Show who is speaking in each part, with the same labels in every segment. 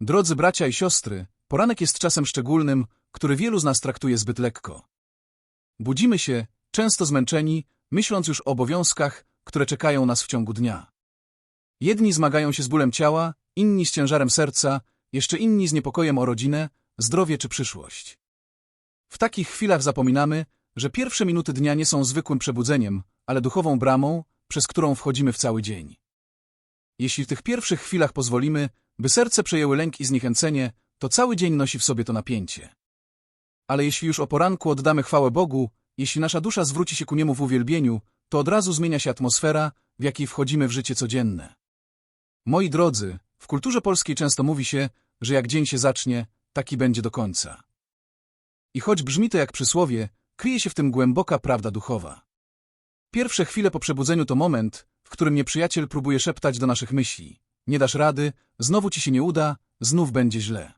Speaker 1: Drodzy bracia i siostry, poranek jest czasem szczególnym, który wielu z nas traktuje zbyt lekko. Budzimy się, często zmęczeni, myśląc już o obowiązkach, które czekają nas w ciągu dnia. Jedni zmagają się z bólem ciała, inni z ciężarem serca, jeszcze inni z niepokojem o rodzinę, zdrowie czy przyszłość. W takich chwilach zapominamy, że pierwsze minuty dnia nie są zwykłym przebudzeniem, ale duchową bramą, przez którą wchodzimy w cały dzień. Jeśli w tych pierwszych chwilach pozwolimy, by serce przejęły lęk i zniechęcenie, to cały dzień nosi w sobie to napięcie. Ale jeśli już o poranku oddamy chwałę Bogu, jeśli nasza dusza zwróci się ku Niemu w uwielbieniu, to od razu zmienia się atmosfera, w jakiej wchodzimy w życie codzienne. Moi drodzy, w kulturze polskiej często mówi się, że jak dzień się zacznie, taki będzie do końca. I choć brzmi to jak przysłowie, kryje się w tym głęboka prawda duchowa. Pierwsze chwile po przebudzeniu to moment, w którym nieprzyjaciel próbuje szeptać do naszych myśli. Nie dasz rady, znowu ci się nie uda, znów będzie źle.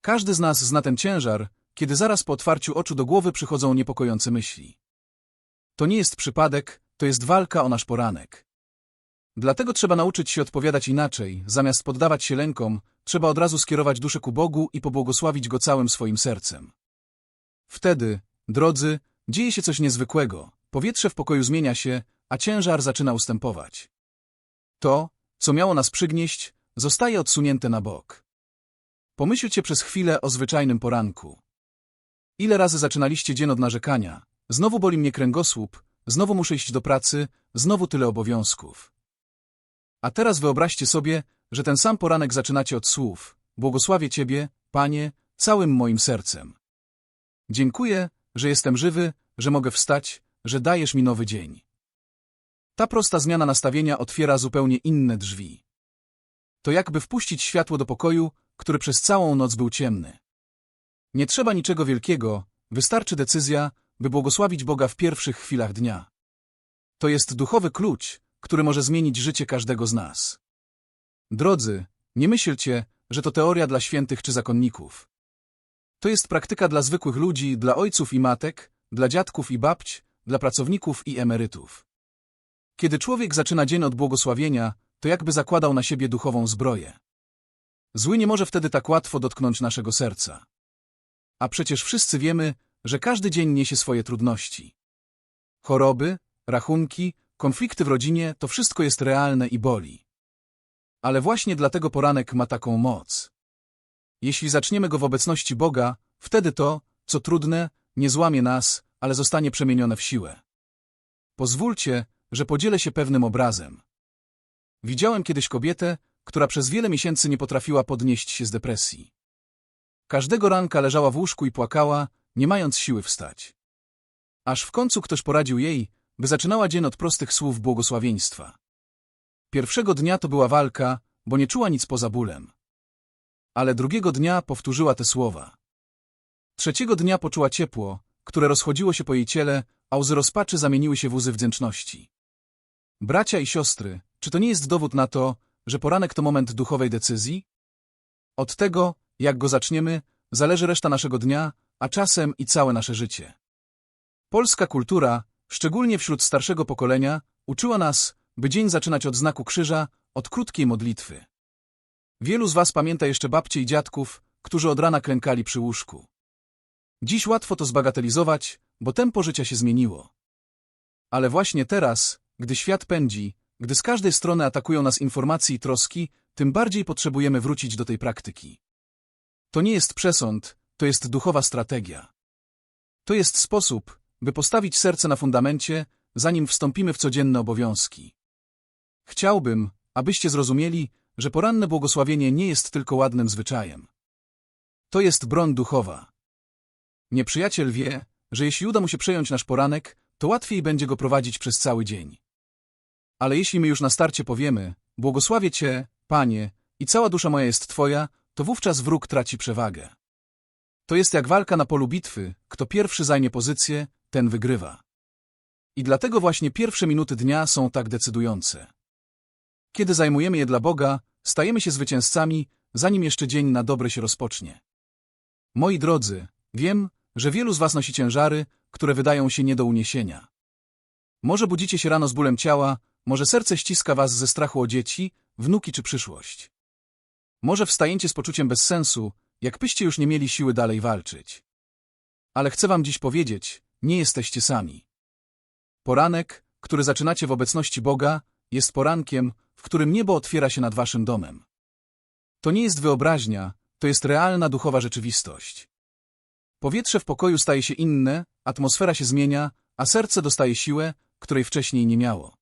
Speaker 1: Każdy z nas zna ten ciężar, kiedy zaraz po otwarciu oczu do głowy przychodzą niepokojące myśli. To nie jest przypadek, to jest walka o nasz poranek. Dlatego trzeba nauczyć się odpowiadać inaczej, zamiast poddawać się lękom, trzeba od razu skierować duszę ku Bogu i pobłogosławić Go całym swoim sercem. Wtedy, drodzy, dzieje się coś niezwykłego, powietrze w pokoju zmienia się, a ciężar zaczyna ustępować. To, co miało nas przygnieść, zostaje odsunięte na bok. Pomyślcie przez chwilę o zwyczajnym poranku. Ile razy zaczynaliście dzień od narzekania? Znowu boli mnie kręgosłup, znowu muszę iść do pracy, znowu tyle obowiązków. A teraz wyobraźcie sobie, że ten sam poranek zaczynacie od słów. Błogosławię Ciebie, Panie, całym moim sercem. Dziękuję, że jestem żywy, że mogę wstać, że dajesz mi nowy dzień. Ta prosta zmiana nastawienia otwiera zupełnie inne drzwi. To jakby wpuścić światło do pokoju, który przez całą noc był ciemny. Nie trzeba niczego wielkiego, wystarczy decyzja, by błogosławić Boga w pierwszych chwilach dnia. To jest duchowy klucz, który może zmienić życie każdego z nas. Drodzy, nie myślcie, że to teoria dla świętych czy zakonników. To jest praktyka dla zwykłych ludzi, dla ojców i matek, dla dziadków i babć, dla pracowników i emerytów. Kiedy człowiek zaczyna dzień od błogosławienia, to jakby zakładał na siebie duchową zbroję. Zły nie może wtedy tak łatwo dotknąć naszego serca. A przecież wszyscy wiemy, że każdy dzień niesie swoje trudności. Choroby, rachunki, konflikty w rodzinie to wszystko jest realne i boli. Ale właśnie dlatego poranek ma taką moc. Jeśli zaczniemy go w obecności Boga, wtedy to, co trudne, nie złamie nas, ale zostanie przemienione w siłę. Pozwólcie, że podzielę się pewnym obrazem. Widziałem kiedyś kobietę, która przez wiele miesięcy nie potrafiła podnieść się z depresji. Każdego ranka leżała w łóżku i płakała, nie mając siły wstać. Aż w końcu ktoś poradził jej, by zaczynała dzień od prostych słów błogosławieństwa. Pierwszego dnia to była walka, bo nie czuła nic poza bólem. Ale drugiego dnia powtórzyła te słowa. Trzeciego dnia poczuła ciepło, które rozchodziło się po jej ciele, a łzy rozpaczy zamieniły się w łzy wdzięczności. Bracia i siostry, czy to nie jest dowód na to, że poranek to moment duchowej decyzji? Od tego, jak go zaczniemy, zależy reszta naszego dnia, a czasem i całe nasze życie. Polska kultura, szczególnie wśród starszego pokolenia, uczyła nas, by dzień zaczynać od znaku krzyża, od krótkiej modlitwy. Wielu z was pamięta jeszcze babcie i dziadków, którzy od rana klękali przy łóżku. Dziś łatwo to zbagatelizować, bo tempo życia się zmieniło. Ale właśnie teraz, gdy świat pędzi, gdy z każdej strony atakują nas informacje i troski, tym bardziej potrzebujemy wrócić do tej praktyki. To nie jest przesąd, to jest duchowa strategia. To jest sposób, by postawić serce na fundamencie, zanim wstąpimy w codzienne obowiązki. Chciałbym, abyście zrozumieli, że poranne błogosławienie nie jest tylko ładnym zwyczajem. To jest broń duchowa. Nieprzyjaciel wie, że jeśli uda mu się przejąć nasz poranek, to łatwiej będzie go prowadzić przez cały dzień. Ale jeśli my już na starcie powiemy, błogosławię Cię, Panie, i cała dusza moja jest Twoja, to wówczas wróg traci przewagę. To jest jak walka na polu bitwy, kto pierwszy zajmie pozycję, ten wygrywa. I dlatego właśnie pierwsze minuty dnia są tak decydujące. Kiedy zajmujemy je dla Boga, stajemy się zwycięzcami, zanim jeszcze dzień na dobre się rozpocznie. Moi drodzy, wiem, że wielu z was nosi ciężary, które wydają się nie do uniesienia. Może budzicie się rano z bólem ciała, może serce ściska was ze strachu o dzieci, wnuki czy przyszłość. Może wstajecie z poczuciem bezsensu, jakbyście już nie mieli siły dalej walczyć. Ale chcę wam dziś powiedzieć, nie jesteście sami. Poranek, który zaczynacie w obecności Boga, jest porankiem, w którym niebo otwiera się nad waszym domem. To nie jest wyobraźnia, to jest realna duchowa rzeczywistość. Powietrze w pokoju staje się inne, atmosfera się zmienia, a serce dostaje siłę, której wcześniej nie miało.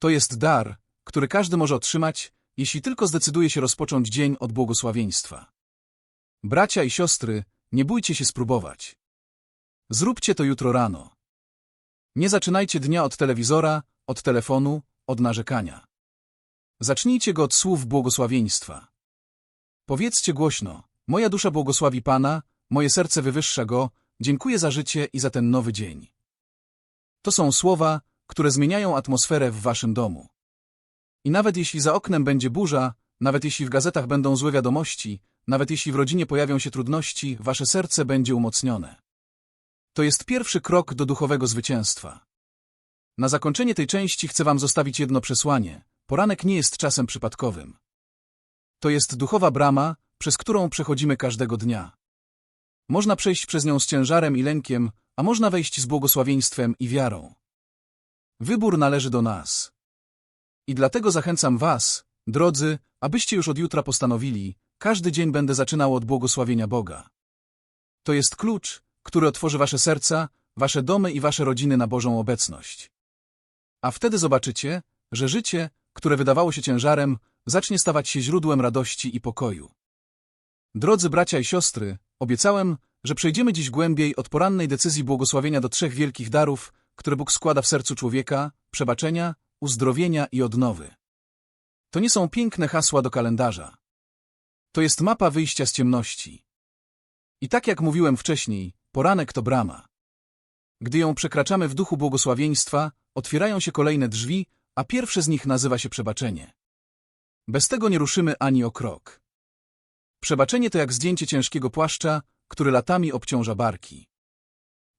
Speaker 1: To jest dar, który każdy może otrzymać, jeśli tylko zdecyduje się rozpocząć dzień od błogosławieństwa. Bracia i siostry, nie bójcie się spróbować. Zróbcie to jutro rano. Nie zaczynajcie dnia od telewizora, od telefonu, od narzekania. Zacznijcie go od słów błogosławieństwa. Powiedzcie głośno, moja dusza błogosławi Pana, moje serce wywyższa Go, dziękuję za życie i za ten nowy dzień. To są słowa, które zmieniają atmosferę w waszym domu. I nawet jeśli za oknem będzie burza, nawet jeśli w gazetach będą złe wiadomości, nawet jeśli w rodzinie pojawią się trudności, wasze serce będzie umocnione. To jest pierwszy krok do duchowego zwycięstwa. Na zakończenie tej części chcę wam zostawić jedno przesłanie. Poranek nie jest czasem przypadkowym. To jest duchowa brama, przez którą przechodzimy każdego dnia. Można przejść przez nią z ciężarem i lękiem, a można wejść z błogosławieństwem i wiarą. Wybór należy do nas. I dlatego zachęcam was, drodzy, abyście już od jutra postanowili, każdy dzień będę zaczynał od błogosławienia Boga. To jest klucz, który otworzy wasze serca, wasze domy i wasze rodziny na Bożą obecność. A wtedy zobaczycie, że życie, które wydawało się ciężarem, zacznie stawać się źródłem radości i pokoju. Drodzy bracia i siostry, obiecałem, że przejdziemy dziś głębiej od porannej decyzji błogosławienia do trzech wielkich darów, które Bóg składa w sercu człowieka, przebaczenia, uzdrowienia i odnowy. To nie są piękne hasła do kalendarza. To jest mapa wyjścia z ciemności. I tak jak mówiłem wcześniej, poranek to brama. Gdy ją przekraczamy w duchu błogosławieństwa, otwierają się kolejne drzwi, a pierwsze z nich nazywa się przebaczenie. Bez tego nie ruszymy ani o krok. Przebaczenie to jak zdjęcie ciężkiego płaszcza, który latami obciąża barki.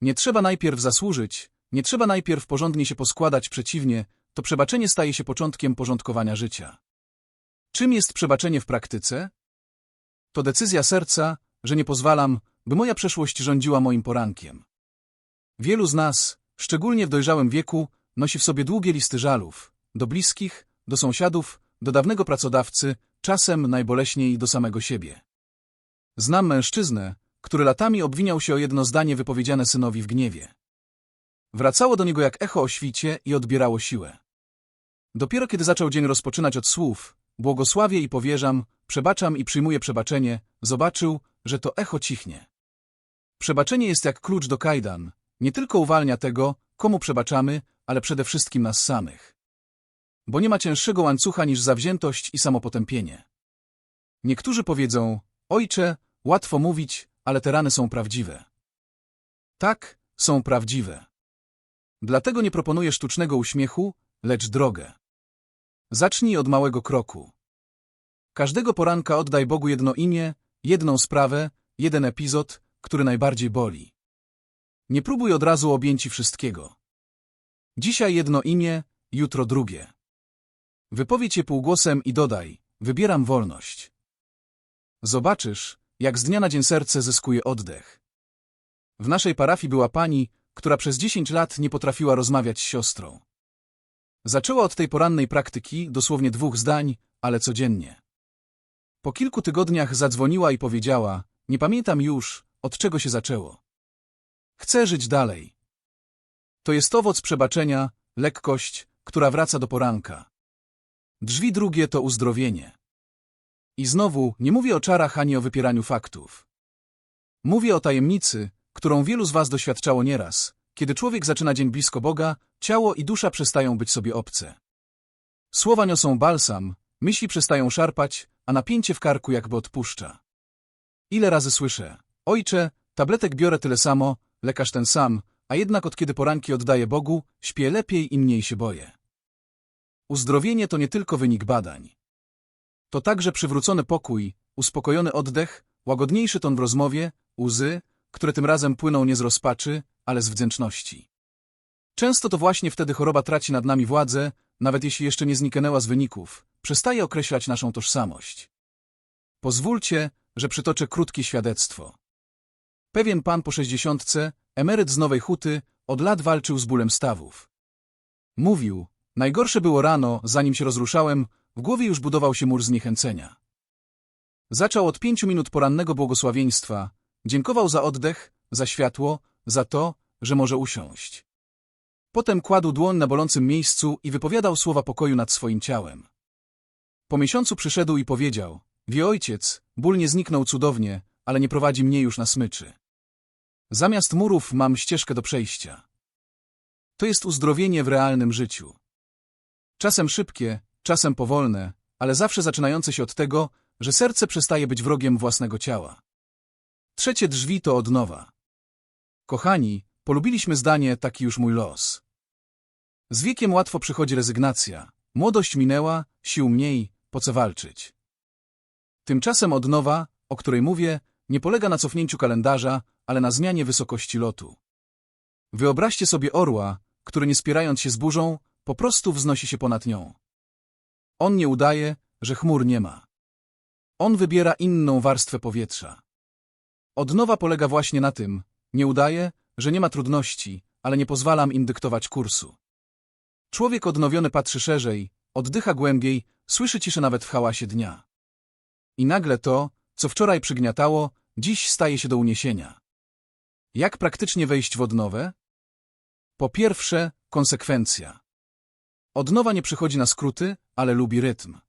Speaker 1: Nie trzeba najpierw zasłużyć, nie trzeba najpierw porządnie się poskładać, przeciwnie, to przebaczenie staje się początkiem porządkowania życia. Czym jest przebaczenie w praktyce? To decyzja serca, że nie pozwalam, by moja przeszłość rządziła moim porankiem. Wielu z nas, szczególnie w dojrzałym wieku, nosi w sobie długie listy żalów, do bliskich, do sąsiadów, do dawnego pracodawcy, czasem najboleśniej do samego siebie. Znam mężczyznę, który latami obwiniał się o jedno zdanie wypowiedziane synowi w gniewie. Wracało do niego jak echo o świcie i odbierało siłę. Dopiero kiedy zaczął dzień rozpoczynać od słów, błogosławię i powierzam, przebaczam i przyjmuję przebaczenie, zobaczył, że to echo cichnie. Przebaczenie jest jak klucz do kajdan, nie tylko uwalnia tego, komu przebaczamy, ale przede wszystkim nas samych. Bo nie ma cięższego łańcucha niż zawziętość i samopotępienie. Niektórzy powiedzą, ojcze, łatwo mówić, ale te rany są prawdziwe. Tak, są prawdziwe. Dlatego nie proponuję sztucznego uśmiechu, lecz drogę. Zacznij od małego kroku. Każdego poranka oddaj Bogu jedno imię, jedną sprawę, jeden epizod, który najbardziej boli. Nie próbuj od razu objęci wszystkiego. Dzisiaj jedno imię, jutro drugie. Wypowiedz je półgłosem i dodaj, wybieram wolność. Zobaczysz, jak z dnia na dzień serce zyskuje oddech. W naszej parafii była pani, która przez dziesięć lat nie potrafiła rozmawiać z siostrą. Zaczęła od tej porannej praktyki, dosłownie dwóch zdań, ale codziennie. Po kilku tygodniach zadzwoniła i powiedziała, nie pamiętam już, od czego się zaczęło. Chcę żyć dalej. To jest owoc przebaczenia, lekkość, która wraca do poranka. Drzwi drugie to uzdrowienie. I znowu, nie mówię o czarach ani o wypieraniu faktów. Mówię o tajemnicy, którą wielu z was doświadczało nieraz. Kiedy człowiek zaczyna dzień blisko Boga, ciało i dusza przestają być sobie obce. Słowa niosą balsam, myśli przestają szarpać, a napięcie w karku jakby odpuszcza. Ile razy słyszę, ojcze, tabletek biorę tyle samo, lekarz ten sam, a jednak od kiedy poranki oddaję Bogu, śpię lepiej i mniej się boję. Uzdrowienie to nie tylko wynik badań. To także przywrócony pokój, uspokojony oddech, łagodniejszy ton w rozmowie, łzy, które tym razem płyną nie z rozpaczy, ale z wdzięczności. Często to właśnie wtedy choroba traci nad nami władzę, nawet jeśli jeszcze nie zniknęła z wyników, przestaje określać naszą tożsamość. Pozwólcie, że przytoczę krótkie świadectwo. Pewien pan po sześćdziesiątce, emeryt z Nowej Huty, od lat walczył z bólem stawów. Mówił, najgorsze było rano, zanim się rozruszałem, w głowie już budował się mur zniechęcenia. Zaczął od pięciu minut porannego błogosławieństwa, dziękował za oddech, za światło, za to, że może usiąść. Potem kładł dłoń na bolącym miejscu i wypowiadał słowa pokoju nad swoim ciałem. Po miesiącu przyszedł i powiedział, wie ojciec, ból nie zniknął cudownie, ale nie prowadzi mnie już na smyczy. Zamiast murów mam ścieżkę do przejścia. To jest uzdrowienie w realnym życiu. Czasem szybkie, czasem powolne, ale zawsze zaczynające się od tego, że serce przestaje być wrogiem własnego ciała. Trzecie drzwi to od nowa. Kochani, polubiliśmy zdanie taki już mój los. Z wiekiem łatwo przychodzi rezygnacja. Młodość minęła, sił mniej, po co walczyć? Tymczasem odnowa, o której mówię, nie polega na cofnięciu kalendarza, ale na zmianie wysokości lotu. Wyobraźcie sobie orła, który nie spierając się z burzą, po prostu wznosi się ponad nią. On nie udaje, że chmur nie ma. On wybiera inną warstwę powietrza. Odnowa polega właśnie na tym, nie udaje, że nie ma trudności, ale nie pozwalam im dyktować kursu. Człowiek odnowiony patrzy szerzej, oddycha głębiej, słyszy ciszę nawet w hałasie dnia. I nagle to, co wczoraj przygniatało, dziś staje się do uniesienia. Jak praktycznie wejść w odnowę? Po pierwsze, konsekwencja. Odnowa nie przychodzi na skróty, ale lubi rytm.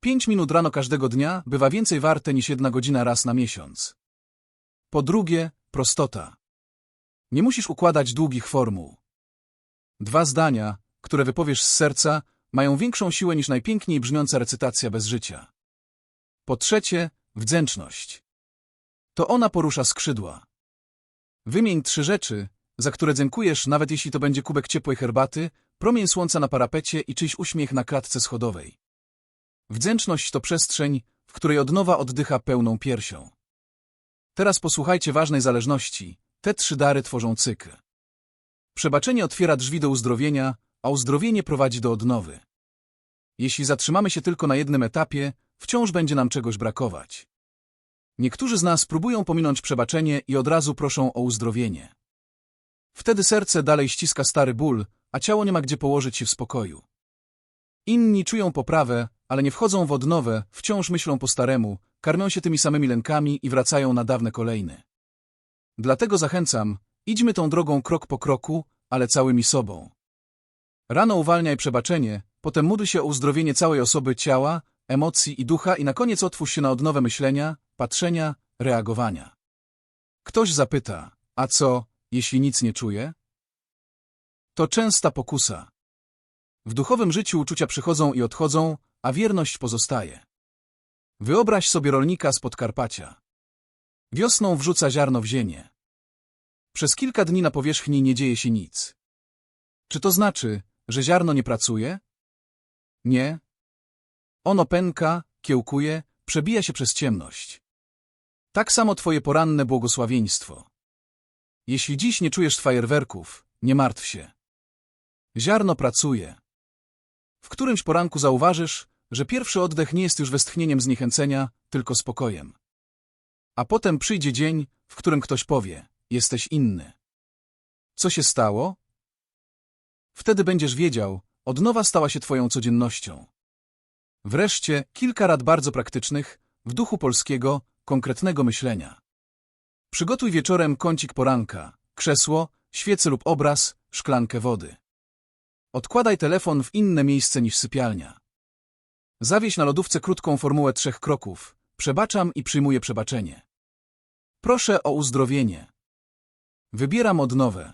Speaker 1: Pięć minut rano każdego dnia bywa więcej warte niż jedna godzina raz na miesiąc. Po drugie, prostota. Nie musisz układać długich formuł. Dwa zdania, które wypowiesz z serca, mają większą siłę niż najpiękniej brzmiąca recytacja bez życia. Po trzecie, wdzięczność. To ona porusza skrzydła. Wymień trzy rzeczy, za które dziękujesz, nawet jeśli to będzie kubek ciepłej herbaty, promień słońca na parapecie i czyjś uśmiech na klatce schodowej. Wdzięczność to przestrzeń, w której od nowa oddycha pełną piersią. Teraz posłuchajcie ważnej zależności. Te trzy dary tworzą cykl. Przebaczenie otwiera drzwi do uzdrowienia, a uzdrowienie prowadzi do odnowy. Jeśli zatrzymamy się tylko na jednym etapie, wciąż będzie nam czegoś brakować. Niektórzy z nas próbują pominąć przebaczenie i od razu proszą o uzdrowienie. Wtedy serce dalej ściska stary ból, a ciało nie ma gdzie położyć się w spokoju. Inni czują poprawę, ale nie wchodzą w odnowę, wciąż myślą po staremu, karmią się tymi samymi lękami i wracają na dawne kolejny. Dlatego zachęcam, idźmy tą drogą krok po kroku, ale całymi sobą. Rano uwalniaj przebaczenie, potem módl się o uzdrowienie całej osoby ciała, emocji i ducha i na koniec otwórz się na odnowę myślenia, patrzenia, reagowania. Ktoś zapyta, a co, jeśli nic nie czuje? To częsta pokusa. W duchowym życiu uczucia przychodzą i odchodzą, a wierność pozostaje. Wyobraź sobie rolnika z Podkarpacia. Wiosną wrzuca ziarno w ziemię. Przez kilka dni na powierzchni nie dzieje się nic. Czy to znaczy, że ziarno nie pracuje? Nie. Ono pęka, kiełkuje, przebija się przez ciemność. Tak samo twoje poranne błogosławieństwo. Jeśli dziś nie czujesz fajerwerków, nie martw się. Ziarno pracuje. W którymś poranku zauważysz, że pierwszy oddech nie jest już westchnieniem zniechęcenia, tylko spokojem. A potem przyjdzie dzień, w którym ktoś powie, jesteś inny. Co się stało? Wtedy będziesz wiedział, odnowa stała się twoją codziennością. Wreszcie kilka rad bardzo praktycznych, w duchu polskiego, konkretnego myślenia. Przygotuj wieczorem kącik poranka, krzesło, świecę lub obraz, szklankę wody. Odkładaj telefon w inne miejsce niż sypialnia. Zawieź na lodówce krótką formułę trzech kroków. Przebaczam i przyjmuję przebaczenie. Proszę o uzdrowienie. Wybieram odnowę.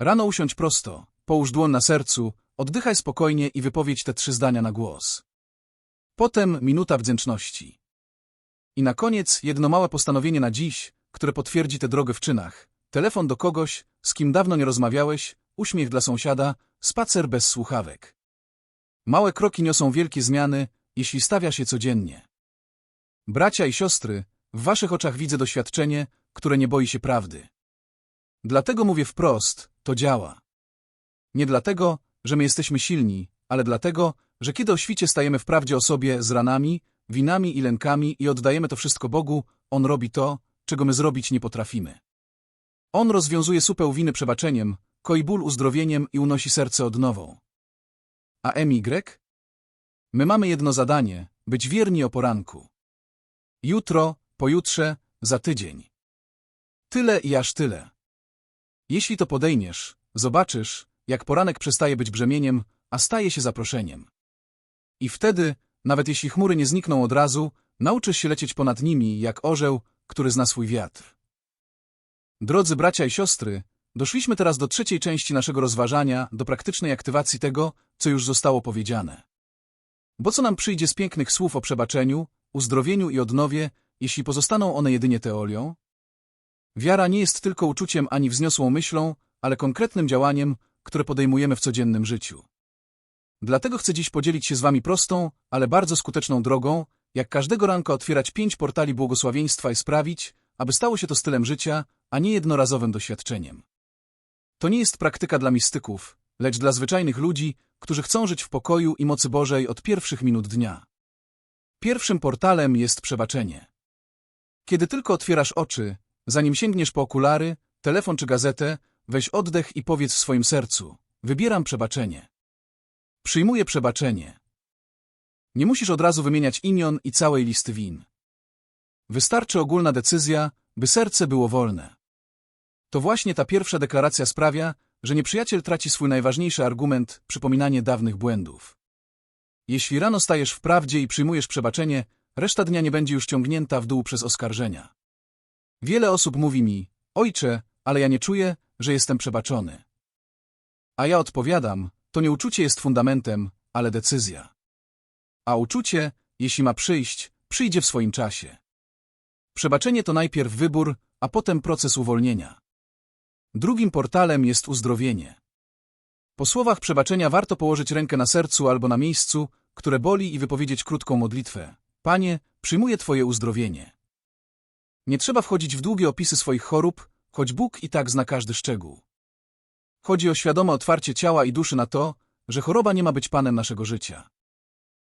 Speaker 1: Rano usiądź prosto, połóż dłoń na sercu, oddychaj spokojnie i wypowiedź te trzy zdania na głos. Potem minuta wdzięczności. I na koniec jedno małe postanowienie na dziś, które potwierdzi tę drogę w czynach. Telefon do kogoś, z kim dawno nie rozmawiałeś, uśmiech dla sąsiada, spacer bez słuchawek. Małe kroki niosą wielkie zmiany, jeśli stawia się codziennie. Bracia i siostry, w waszych oczach widzę doświadczenie, które nie boi się prawdy. Dlatego mówię wprost, to działa. Nie dlatego, że my jesteśmy silni, ale dlatego, że kiedy o świcie stajemy w prawdzie o sobie z ranami, winami i lękami i oddajemy to wszystko Bogu, On robi to, czego my zrobić nie potrafimy. On rozwiązuje supę winy przebaczeniem, koi ból uzdrowieniem i unosi serce odnową. A MY? My mamy jedno zadanie, być wierni o poranku. Jutro, pojutrze, za tydzień. Tyle i aż tyle. Jeśli to podejmiesz, zobaczysz, jak poranek przestaje być brzemieniem, a staje się zaproszeniem. I wtedy, nawet jeśli chmury nie znikną od razu, nauczysz się lecieć ponad nimi, jak orzeł, który zna swój wiatr. Drodzy bracia i siostry, doszliśmy teraz do trzeciej części naszego rozważania, do praktycznej aktywacji tego, co już zostało powiedziane. Bo co nam przyjdzie z pięknych słów o przebaczeniu, uzdrowieniu i odnowie, jeśli pozostaną one jedynie teorią? Wiara nie jest tylko uczuciem ani wzniosłą myślą, ale konkretnym działaniem, które podejmujemy w codziennym życiu. Dlatego chcę dziś podzielić się z Wami prostą, ale bardzo skuteczną drogą, jak każdego ranka otwierać pięć portali błogosławieństwa i sprawić, aby stało się to stylem życia, a nie jednorazowym doświadczeniem. To nie jest praktyka dla mistyków, lecz dla zwyczajnych ludzi, którzy chcą żyć w pokoju i mocy Bożej od pierwszych minut dnia. Pierwszym portalem jest przebaczenie. Kiedy tylko otwierasz oczy, zanim sięgniesz po okulary, telefon czy gazetę, weź oddech i powiedz w swoim sercu: Wybieram przebaczenie. Przyjmuję przebaczenie. Nie musisz od razu wymieniać imion i całej listy win. Wystarczy ogólna decyzja, by serce było wolne. To właśnie ta pierwsza deklaracja sprawia, że nieprzyjaciel traci swój najważniejszy argument przypominanie dawnych błędów. Jeśli rano stajesz w prawdzie i przyjmujesz przebaczenie, reszta dnia nie będzie już ciągnięta w dół przez oskarżenia. Wiele osób mówi mi, ojcze, ale ja nie czuję, że jestem przebaczony. A ja odpowiadam, to nie uczucie jest fundamentem, ale decyzja. A uczucie, jeśli ma przyjść, przyjdzie w swoim czasie. Przebaczenie to najpierw wybór, a potem proces uwolnienia. Drugim portalem jest uzdrowienie. Po słowach przebaczenia warto położyć rękę na sercu albo na miejscu, które boli i wypowiedzieć krótką modlitwę. Panie, przyjmuję Twoje uzdrowienie. Nie trzeba wchodzić w długie opisy swoich chorób, choć Bóg i tak zna każdy szczegół. Chodzi o świadome otwarcie ciała i duszy na to, że choroba nie ma być panem naszego życia.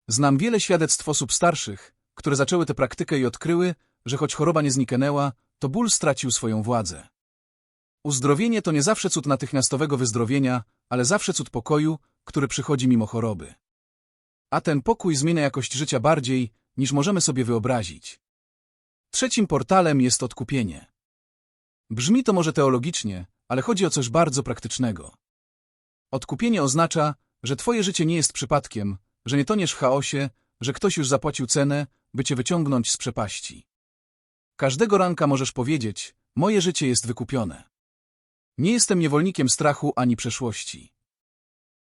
Speaker 1: Znam wiele świadectw osób starszych, które zaczęły tę praktykę i odkryły, że choć choroba nie zniknęła, to ból stracił swoją władzę. Uzdrowienie to nie zawsze cud natychmiastowego wyzdrowienia, ale zawsze cud pokoju, który przychodzi mimo choroby. A ten pokój zmienia jakość życia bardziej, niż możemy sobie wyobrazić. Trzecim portalem jest odkupienie. Brzmi to może teologicznie, ale chodzi o coś bardzo praktycznego. Odkupienie oznacza, że twoje życie nie jest przypadkiem, że nie toniesz w chaosie, że ktoś już zapłacił cenę, by cię wyciągnąć z przepaści. Każdego ranka możesz powiedzieć, moje życie jest wykupione. Nie jestem niewolnikiem strachu ani przeszłości.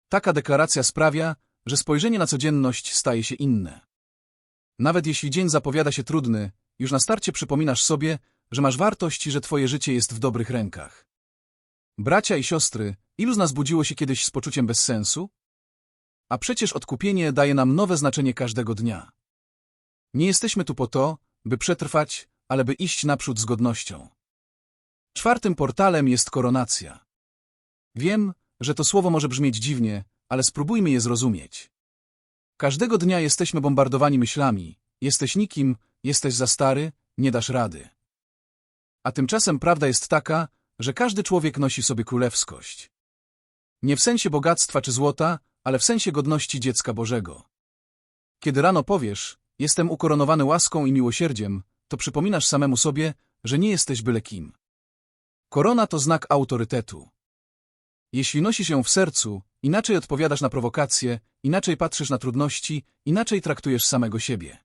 Speaker 1: Taka deklaracja sprawia, że spojrzenie na codzienność staje się inne. Nawet jeśli dzień zapowiada się trudny, już na starcie przypominasz sobie, że masz wartość i że twoje życie jest w dobrych rękach. Bracia i siostry, ilu z nas budziło się kiedyś z poczuciem bezsensu? A przecież odkupienie daje nam nowe znaczenie każdego dnia. Nie jesteśmy tu po to, by przetrwać, ale by iść naprzód z godnością. Czwartym portalem jest koronacja. Wiem, że to słowo może brzmieć dziwnie, ale spróbujmy je zrozumieć. Każdego dnia jesteśmy bombardowani myślami. Jesteś nikim, jesteś za stary, nie dasz rady. A tymczasem prawda jest taka, że każdy człowiek nosi sobie królewskość. Nie w sensie bogactwa czy złota, ale w sensie godności dziecka Bożego. Kiedy rano powiesz, jestem ukoronowany łaską i miłosierdziem, to przypominasz samemu sobie, że nie jesteś byle kim. Korona to znak autorytetu. Jeśli nosisz ją w sercu, inaczej odpowiadasz na prowokacje, inaczej patrzysz na trudności, inaczej traktujesz samego siebie.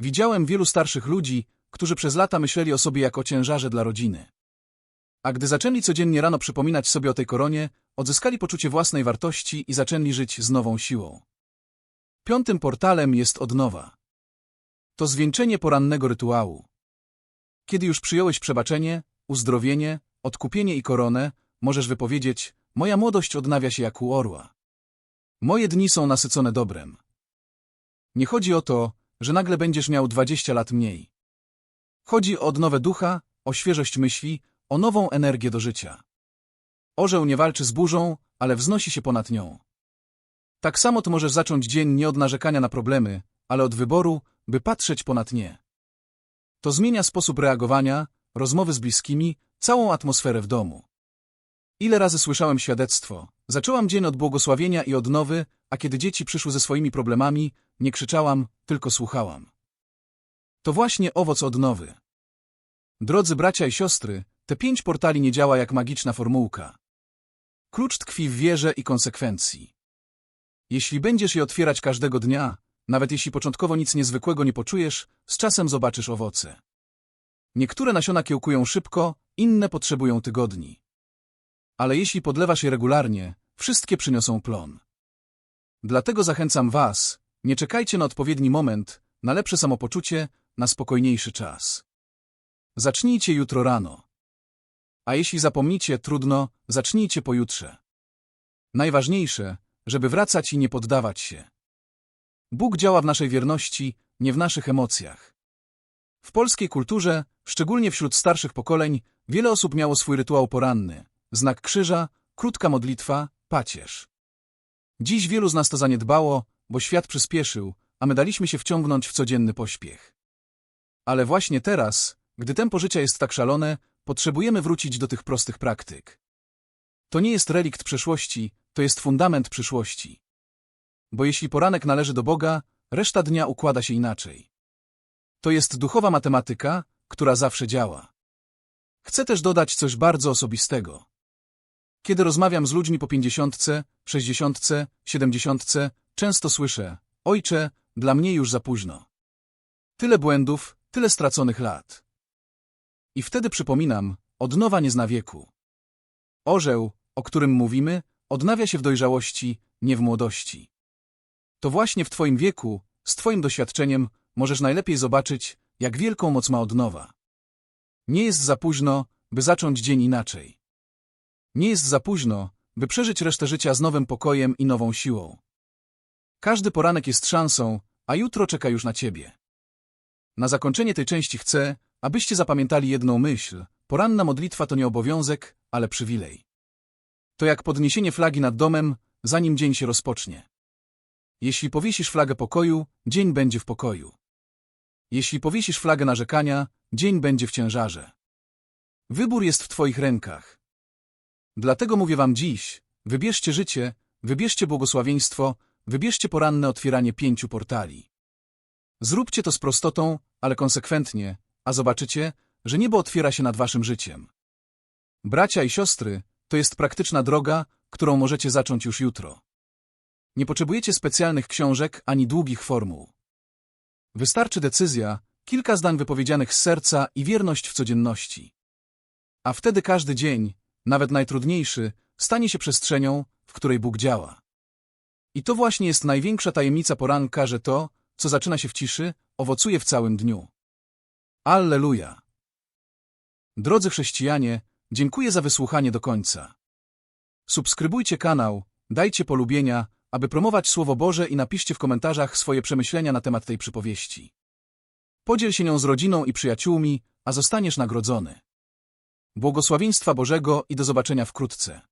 Speaker 1: Widziałem wielu starszych ludzi, którzy przez lata myśleli o sobie jako ciężarze dla rodziny. A gdy zaczęli codziennie rano przypominać sobie o tej koronie, odzyskali poczucie własnej wartości i zaczęli żyć z nową siłą. Piątym portalem jest odnowa. To zwieńczenie porannego rytuału. Kiedy już przyjąłeś przebaczenie, uzdrowienie, odkupienie i koronę, możesz wypowiedzieć, moja młodość odnawia się jak u orła. Moje dni są nasycone dobrem. Nie chodzi o to, że nagle będziesz miał dwadzieścia lat mniej. Chodzi o odnowę ducha, o świeżość myśli, o nową energię do życia. Orzeł nie walczy z burzą, ale wznosi się ponad nią. Tak samo to możesz zacząć dzień nie od narzekania na problemy, ale od wyboru, by patrzeć ponad nie. To zmienia sposób reagowania, rozmowy z bliskimi, całą atmosferę w domu. Ile razy słyszałem świadectwo. Zaczęłam dzień od błogosławienia i odnowy, a kiedy dzieci przyszły ze swoimi problemami, nie krzyczałam, tylko słuchałam. To właśnie owoc odnowy. Drodzy bracia i siostry, te pięć portali nie działa jak magiczna formułka. Klucz tkwi w wierze i konsekwencji. Jeśli będziesz je otwierać każdego dnia, nawet jeśli początkowo nic niezwykłego nie poczujesz, z czasem zobaczysz owoce. Niektóre nasiona kiełkują szybko, inne potrzebują tygodni. Ale jeśli podlewasz je regularnie, wszystkie przyniosą plon. Dlatego zachęcam Was, nie czekajcie na odpowiedni moment, na lepsze samopoczucie, na spokojniejszy czas. Zacznijcie jutro rano. A jeśli zapomnicie, trudno, zacznijcie pojutrze. Najważniejsze, żeby wracać i nie poddawać się. Bóg działa w naszej wierności, nie w naszych emocjach. W polskiej kulturze, szczególnie wśród starszych pokoleń, wiele osób miało swój rytuał poranny. Znak krzyża, krótka modlitwa, pacierz. Dziś wielu z nas to zaniedbało, bo świat przyspieszył, a my daliśmy się wciągnąć w codzienny pośpiech. Ale właśnie teraz, gdy tempo życia jest tak szalone, potrzebujemy wrócić do tych prostych praktyk. To nie jest relikt przeszłości, to jest fundament przyszłości. Bo jeśli poranek należy do Boga, reszta dnia układa się inaczej. To jest duchowa matematyka, która zawsze działa. Chcę też dodać coś bardzo osobistego. Kiedy rozmawiam z ludźmi po pięćdziesiątce, sześćdziesiątce, siedemdziesiątce, często słyszę, ojcze, dla mnie już za późno. Tyle błędów, tyle straconych lat. I wtedy przypominam, odnowa nie zna wieku. Orzeł, o którym mówimy, odnawia się w dojrzałości, nie w młodości. To właśnie w Twoim wieku, z Twoim doświadczeniem, możesz najlepiej zobaczyć, jak wielką moc ma odnowa. Nie jest za późno, by zacząć dzień inaczej. Nie jest za późno, by przeżyć resztę życia z nowym pokojem i nową siłą. Każdy poranek jest szansą, a jutro czeka już na Ciebie. Na zakończenie tej części chcę, abyście zapamiętali jedną myśl. Poranna modlitwa to nie obowiązek, ale przywilej. To jak podniesienie flagi nad domem, zanim dzień się rozpocznie. Jeśli powiesisz flagę pokoju, dzień będzie w pokoju. Jeśli powiesisz flagę narzekania, dzień będzie w ciężarze. Wybór jest w Twoich rękach. Dlatego mówię Wam dziś, wybierzcie życie, wybierzcie błogosławieństwo, wybierzcie poranne otwieranie pięciu portali. Zróbcie to z prostotą, ale konsekwentnie, a zobaczycie, że niebo otwiera się nad Waszym życiem. Bracia i siostry, to jest praktyczna droga, którą możecie zacząć już jutro. Nie potrzebujecie specjalnych książek ani długich formuł. Wystarczy decyzja, kilka zdań wypowiedzianych z serca i wierność w codzienności. A wtedy każdy dzień, nawet najtrudniejszy, stanie się przestrzenią, w której Bóg działa. I to właśnie jest największa tajemnica poranka, że to, co zaczyna się w ciszy, owocuje w całym dniu. Alleluja! Drodzy chrześcijanie, dziękuję za wysłuchanie do końca. Subskrybujcie kanał, dajcie polubienia, aby promować Słowo Boże i napiszcie w komentarzach swoje przemyślenia na temat tej przypowieści. Podziel się nią z rodziną i przyjaciółmi, a zostaniesz nagrodzony. Błogosławieństwa Bożego i do zobaczenia wkrótce.